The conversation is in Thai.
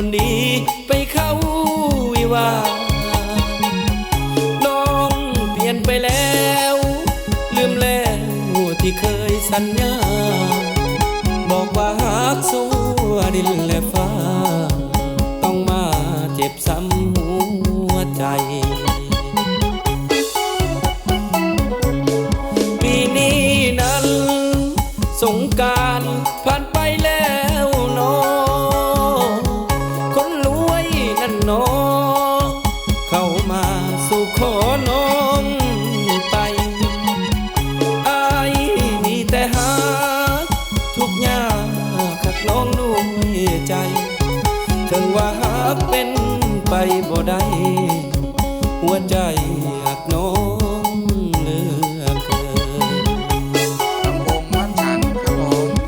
คนดีไปเข้าวิวาน้องเปลี่ยนไปแล้ว ลืมแล้วที่เคยสัญญา บอกว่าหากสู้ดินและฟ้า ต้องมาเจ็บซ้ำหัวใจปีนี้นั้นสงการผ่านไปแล้วน้อง น้องไปอายมีแต่หาทุกอย่างขัดน้องด้วยใจถึงว่าหากเป็นไปบ่ได้หัวใจ